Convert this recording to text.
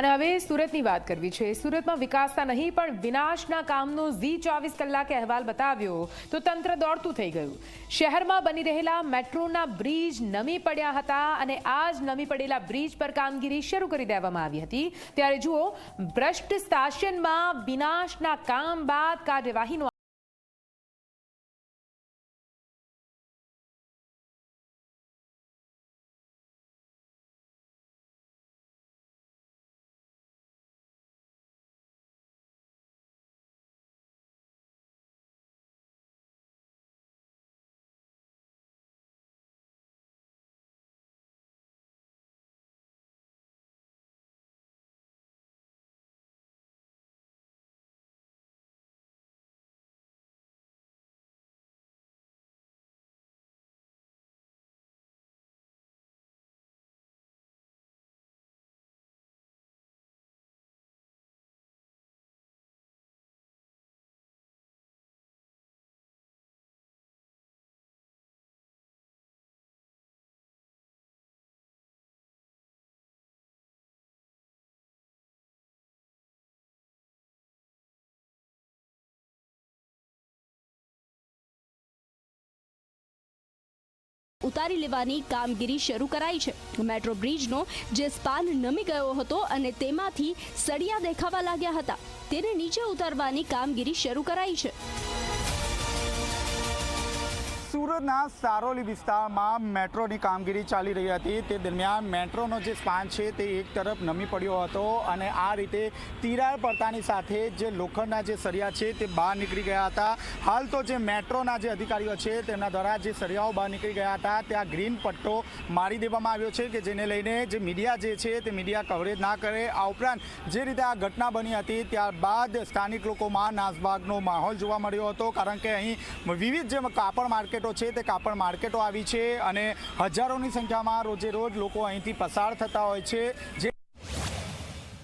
અને હવે સુરતની વાત કરવી છે. સુરતમાં વિકાસના નહીં, પણ વિનાશના કામનો ઝી ચોવીસ કલાકે અહેવાલ બતાવ્યો તો તંત્ર દોડતું થઈ ગયું. શહેરમાં બની રહેલા મેટ્રોના બ્રિજ નમી પડ્યા હતા અને આ જ નમી પડેલા બ્રિજ પર કામગીરી શરૂ કરી દેવામાં આવી હતી. ત્યારે જુઓ, ભ્રષ્ટ શાસનમાં વિનાશના કામ બાદ કાર્યવાહીનો ઉતારી લેવાની કામગીરી શરૂ કરાઈ છે. મેટ્રો બ્રિજનો જે સ્પાન નમી ગયો હતો અને તેમાંથી સળિયા દેખાવા લાગ્યા હતા. તેને નીચે ઉતારવાની કામગીરી શરૂ કરાઈ છે. સુરતના સારોલી વિસ્તારમાં મેટ્રોની કામગીરી ચાલી રહી હતી. તે દરમિયાન મેટ્રોનો જે સ્પાન છે તે એક તરફ નમી પડ્યો હતો અને આ રીતે તિરાડ પડતાની સાથે જે લોખંડના જે સરિયા છે તે બહાર નીકળી ગયા હતા. હાલ તો જે મેટ્રોના જે અધિકારીઓ છે તેમના દ્વારા જે સરિયાઓ બહાર નીકળી ગયા હતા, ત્યાં ગ્રીન પટ્ટો મારી દેવામાં આવ્યો છે કે જેને લઈને જે મીડિયા જે છે તે મીડિયા કવરેજ ના કરે. આ ઉપરાંત જે રીતે આ ઘટના બની હતી, ત્યારબાદ સ્થાનિક લોકોમાં નાસભાગનો માહોલ જોવા મળ્યો હતો, કારણ કે અહીં વિવિધ જે કાપડ માર્કેટો છે, તે કાપડ માર્કેટો આવી છે અને હજારોની સંખ્યામાં રોજે રોજ લોકો અહીંથી પસાર થતા હોય છે, જે